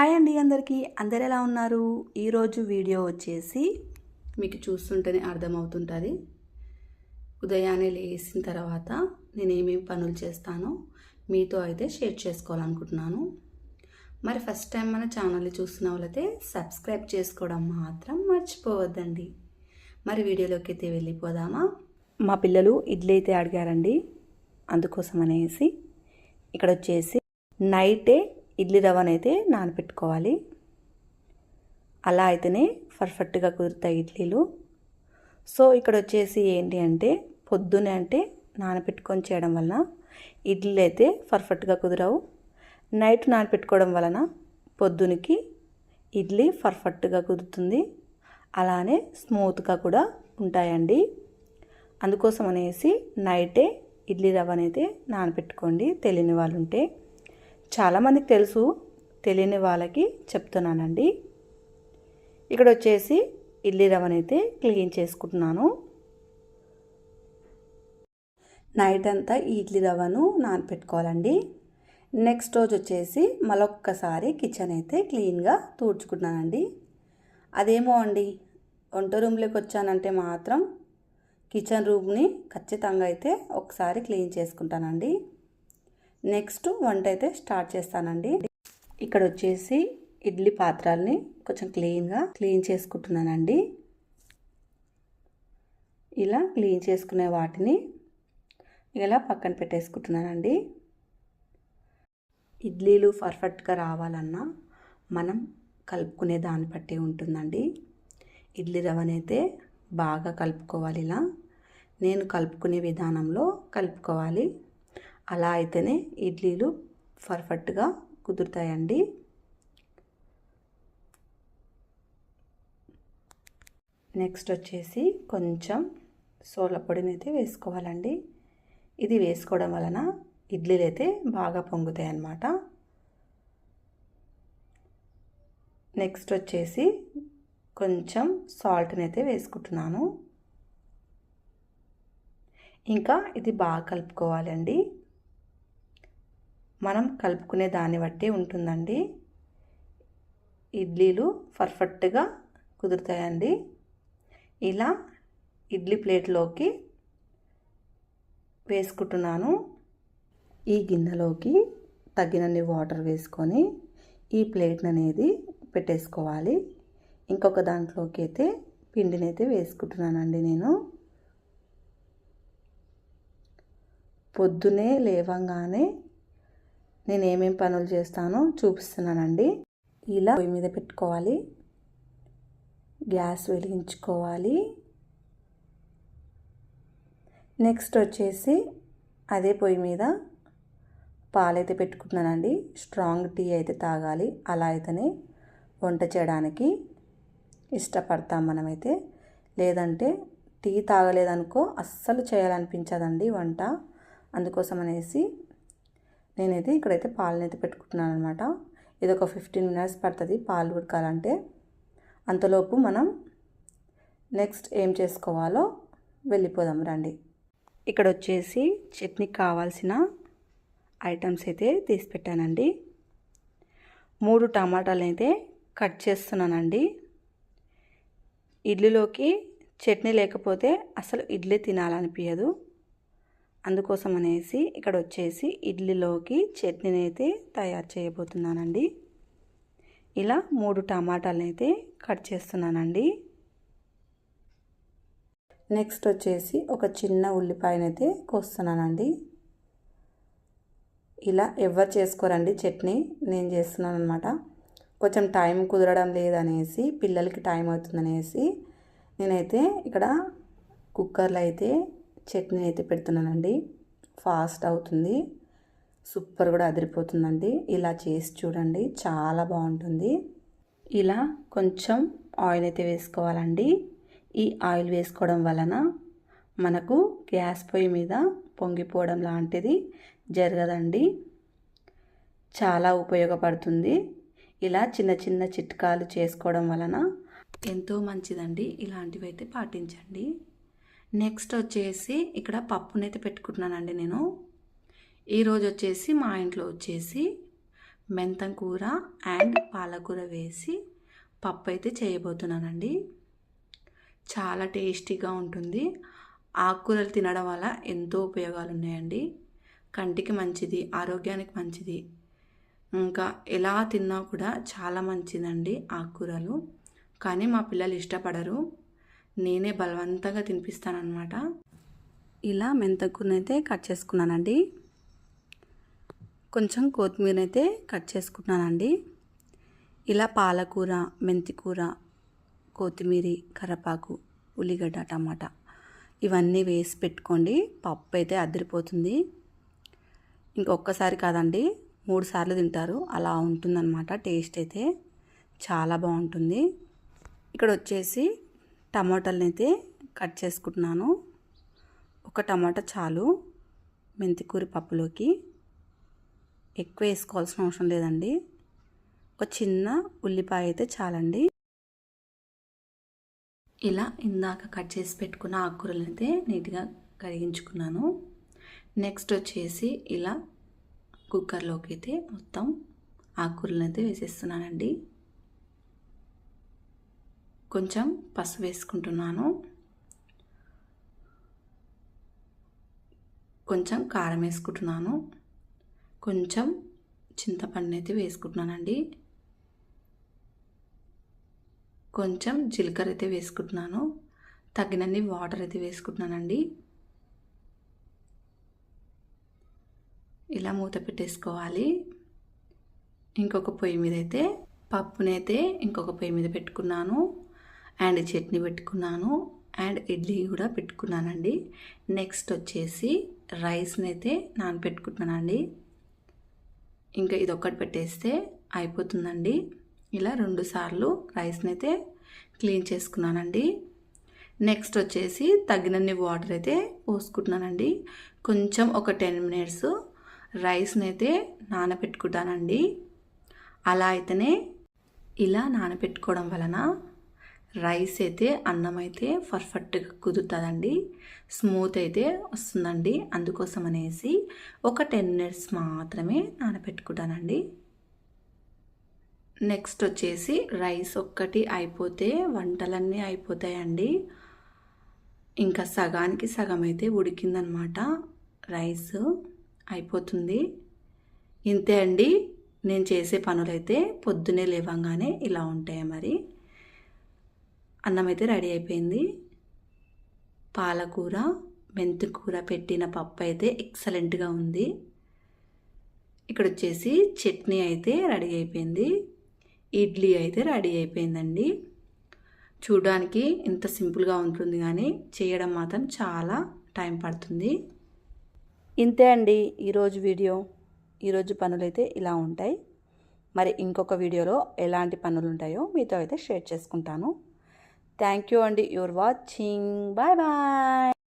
Hi అండి అందరికీ. అందరు ఎలా ఉన్నారు? ఈరోజు వీడియో వచ్చేసి మీకు చూస్తుంటేనే అర్థమవుతుంటుంది. ఉదయాన్నే లేచిన తర్వాత నేను ఏమేమి పనులు చేస్తానో మీతో అయితే షేర్ చేసుకోవాలనుకుంటున్నాను. మరి ఫస్ట్ టైం మన ఛానల్ని చూస్తున్న వాళ్ళైతే సబ్స్క్రైబ్ చేసుకోవడం మాత్రం మర్చిపోవద్దండి. మరి వీడియోలోకి అయితే వెళ్ళిపోదామా? మా పిల్లలు ఇడ్లీ అయితే అడిగారండి. అందుకోసం అనేసి ఇక్కడ వచ్చేసి నైటే ఇడ్లీ రవ్వనైతే నానబెట్టుకోవాలి అలా అయితేనే పర్ఫెక్ట్గా కుదురుతాయి ఇడ్లీలు. సో ఇక్కడ వచ్చేసి ఏంటి అంటే పొద్దునే అంటే నానబెట్టుకొని చేయడం వలన ఇడ్లీలు అయితే పర్ఫెక్ట్గా కుదరవు. నైట్ నానబెట్టుకోవడం వలన పొద్దునకి ఇడ్లీ పర్ఫెక్ట్గా కుదురుతుంది. అలానే స్మూత్గా కూడా ఉంటాయండి. అందుకోసం అనేసి నైటే ఇడ్లీ రవ్వ అనేది నానబెట్టుకోండి తెలియని వాళ్ళు ఉంటే చాలామందికి తెలుసు తెలియని వాళ్ళకి చెప్తున్నానండి. ఇక్కడ వచ్చేసి ఇడ్లీ రవ్వనైతే క్లీన్ చేసుకుంటున్నాను. నైట్ అంతా ఈ ఇడ్లీ రవ్వను నానపెట్టుకోవాలండి. నెక్స్ట్ రోజు వచ్చేసి మరొక్కసారి కిచెన్ అయితే క్లీన్గా తూడ్చుకుంటున్నానండి. అదేమో అండి వంట రూమ్లోకి వచ్చానంటే మాత్రం కిచెన్ రూమ్ని ఖచ్చితంగా అయితే ఒకసారి క్లీన్ చేసుకుంటానండి. నెక్స్ట్ వంట అయితే స్టార్ట్ చేస్తానండి. ఇక్కడ వచ్చేసి ఇడ్లీ పాత్రల్ని కొంచెం క్లీన్గా క్లీన్ చేసుకుంటున్నానండి. ఇలా క్లీన్ చేసుకునే వాటిని ఇలా పక్కన పెట్టేసుకుంటున్నానండి. ఇడ్లీలు పర్ఫెక్ట్గా రావాలన్నా మనం కలుపుకునే దాన్ని బట్టి ఉంటుందండి. ఇడ్లీ రవ్వనైతే బాగా కలుపుకోవాలి ఇలా. నేను కలుపుకునే విధానంలో కలుపుకోవాలి. అలా అయితేనే ఇడ్లీలు పర్ఫెక్ట్గా కుదురుతాయండి. నెక్స్ట్ వచ్చేసి కొంచెం సోల పొడిని అయితే వేసుకోవాలండి. ఇది వేసుకోవడం వలన ఇడ్లీలు అయితే బాగా పొంగుతాయి అన్నమాట నెక్స్ట్ వచ్చేసి కొంచెం సాల్ట్ని అయితే వేసుకుంటున్నాను. ఇంకా ఇది బాగా కలుపుకోవాలండి. మనం కలుపుకునే దాన్ని బట్టి ఉంటుందండి. ఇడ్లీలు పర్ఫెక్ట్గా కుదురుతాయండి. ఇలా ఇడ్లీ ప్లేట్లోకి వేసుకుంటున్నాను. ఈ గిన్నెలోకి తగినన్ని వాటర్ వేసుకొని ఈ ప్లేట్ని అనేది పెట్టేసుకోవాలి. ఇంకొక దాంట్లోకి అయితే పిండిని అయితే వేసుకుంటున్నానండి నేను. పొద్దునే లేవంగానే నేను ఏమేమి పనులు చేస్తానో చూపిస్తున్నానండి. ఇలా పొయ్యి మీద పెట్టుకోవాలి. గ్యాస్ వెలిగించుకోవాలి. నెక్స్ట్ వచ్చేసి అదే పొయ్యి మీద పాలైతే పెట్టుకుంటున్నానండి. స్ట్రాంగ్ టీ అయితే తాగాలి. అలా అయితేనే వంట చేయడానికి ఇష్టపడతాం మనమైతే. లేదంటే టీ తాగలేదనుకో అస్సలు చేయాలనిపించదండి వంట. అందుకోసం అనేసి నేనైతే ఇక్కడైతే పాలను అయితే పెట్టుకుంటున్నాను అనమాట ఇది ఒక ఫిఫ్టీన్ మినిట్స్ పడుతుంది పాలు ఉడకాలంటే. అంతలోపు మనం నెక్స్ట్ ఏం చేసుకోవాలో వెళ్ళిపోదాం రండి. ఇక్కడ వచ్చేసి చట్నీకి కావాల్సిన ఐటమ్స్ అయితే తీసి పెట్టానండి. మూడు టమాటాలు అయితే కట్ చేస్తున్నానండి. ఇడ్లీలోకి చట్నీ లేకపోతే అసలు ఇడ్లీ తినాలనిపించదు అందుకోసం అనేసి ఇక్కడ వచ్చేసి ఇడ్లీలోకి చట్నీని అయితే తయారు చేయబోతున్నానండి. ఇలా మూడు టమాటాలను అయితే కట్ చేస్తున్నానండి. నెక్స్ట్ వచ్చేసి ఒక చిన్న ఉల్లిపాయనైతే కోస్తున్నానండి. ఇలా ఎవరు చేసుకోరండి చట్నీ నేను చేస్తున్నాను అనమాట కొంచెం టైం కుదరడం లేదనేసి పిల్లలకి టైం అవుతుందనేసి నేనైతే ఇక్కడ కుక్కర్లో అయితే చట్నీ అయితే పెడుతున్నానండి. ఫాస్ట్ అవుతుంది. సూపర్ కూడా అదిరిపోతుందండి. ఇలా చేసి చూడండి. చాలా బాగుంటుంది. ఇలా కొంచెం ఆయిల్ అయితే వేసుకోవాలండి. ఈ ఆయిల్ వేసుకోవడం వలన మనకు గ్యాస్ పొయ్యి మీద పొంగిపోవడం లాంటిది జరగదండి. చాలా ఉపయోగపడుతుంది. ఇలా చిన్న చిన్న చిట్కాలు చేసుకోవడం వలన ఎంతో మంచిదండి. ఇలాంటివి అయితే పాటించండి. నెక్స్ట్ వచ్చేసి ఇక్కడ పప్పునైతే పెట్టుకుంటున్నానండి నేను. ఈరోజు వచ్చేసి మా ఇంట్లో వచ్చేసి మెంతం కూర అండ్ పాలకూర వేసి పప్పు అయితే చేయబోతున్నానండి. చాలా టేస్టీగా ఉంటుంది. ఆకుకూరలు తినడం వల్ల ఎంతో ఉపయోగాలు ఉన్నాయండి కంటికి మంచిది ఆరోగ్యానికి మంచిది. ఇంకా ఎలా తిన్నా కూడా చాలా మంచిదండి ఆకుకూరలు. కానీ మా పిల్లలు ఇష్టపడరు. నేనే బలవంతంగా తినిపిస్తానమాట ఇలా మెంతకూరని కట్ చేసుకున్నానండి. కొంచెం కొత్తిమీర అయితే కట్ చేసుకున్నానండి. ఇలా పాలకూర మెంతికూర కొత్తిమీర కరపాకు ఉల్లిగడ్డ టమాటా ఇవన్నీ వేసి పెట్టుకోండి. పప్పు అయితే అదిరిపోతుంది. ఇంకొకసారి కాదండి మూడు సార్లు తింటారు. అలా ఉంటుందన్నమాట టేస్ట్ అయితే. చాలా బాగుంటుంది. ఇక్కడ వచ్చేసి టమాటాలను అయితే కట్ చేసుకుంటున్నాను. ఒక టమాటా చాలు మెంతికూర పప్పులోకి. ఎక్కువ వేసుకోవాల్సిన అవసరం లేదండి. ఒక చిన్న ఉల్లిపాయ అయితే చాలండి. ఇలా ఇందాక కట్ చేసి పెట్టుకున్న ఆకుకూరలు అయితే నీట్గా కరిగించుకున్నాను. నెక్స్ట్ వచ్చేసి ఇలా కుక్కర్లోకి అయితే మొత్తం ఆకుకూరలను అయితే వేసేస్తున్నానండి. కొంచెం పసుపు వేసుకుంటున్నాను. కొంచెం కారం వేసుకుంటున్నాను. కొంచెం చింతపండు అయితే వేసుకుంటున్నానండి. కొంచెం జీలకర్ర అయితే వేసుకుంటున్నాను. తగినన్ని వాటర్ అయితే వేసుకుంటున్నానండి. ఇలా మూత పెట్టేసుకోవాలి. ఇంకొక పొయ్యి మీద అయితే పప్పునైతే ఇంకొక పొయ్యి మీద పెట్టుకున్నాను. అండ్ చట్నీ పెట్టుకున్నాను అండ్ ఇడ్లీ కూడా పెట్టుకున్నానండి. నెక్స్ట్ వచ్చేసి రైస్ని అయితే నానబెట్టుకుంటున్నానండి ఇంకా ఇది ఒక్కటి పెట్టేస్తే అయిపోతుందండి. ఇలా రెండు సార్లు రైస్ని అయితే క్లీన్ చేసుకున్నానండి. నెక్స్ట్ వచ్చేసి తగినన్ని వాటర్ అయితే పోసుకుంటున్నానండి. కొంచెం ఒక టెన్ మినిట్స్ రైస్ని అయితే నానబెట్టుకుంటానండి అలా అయితేనే ఇలా నానబెట్టుకోవడం వలన రైస్ అయితే అన్నం అయితే పర్ఫెక్ట్గా కుదురుతుందండి. స్మూత్ అయితే వస్తుందండి. అందుకోసం అనేసి ఒక టెన్ మినిట్స్ మాత్రమే నానబెట్టుకుంటానండి. నెక్స్ట్ వచ్చేసి రైస్ ఒక్కటి అయిపోతే వంటలన్నీ అయిపోతాయండి. ఇంకా సగానికి సగం అయితే ఉడికిందనమాట. రైస్ అయిపోతుంది. ఇంతే అండి. నేను చేసే పనులైతే పొద్దునే లేవంగానే ఇలా ఉంటాయి మరి. అన్నం అయితే రెడీ అయిపోయింది. పాలకూర మెంతికూర పెట్టిన పప్పు అయితే ఎక్సలెంట్గా ఉంది. ఇక్కడ వచ్చేసి చట్నీ అయితే రెడీ అయిపోయింది. ఇడ్లీ అయితే రెడీ అయిపోయిందండి. చూడడానికి ఇంత సింపుల్గా ఉంటుంది కానీ చేయడం మాత్రం చాలా టైం పడుతుంది. ఇంతే అండి ఈరోజు వీడియో. ఈరోజు పనులు అయితే ఇలా ఉంటాయి. మరి ఇంకొక వీడియోలో ఎలాంటి పనులు ఉంటాయో మీతో అయితే షేర్ చేసుకుంటాను. థ్యాంక్ యూ అండి. Your watching. Bye bye.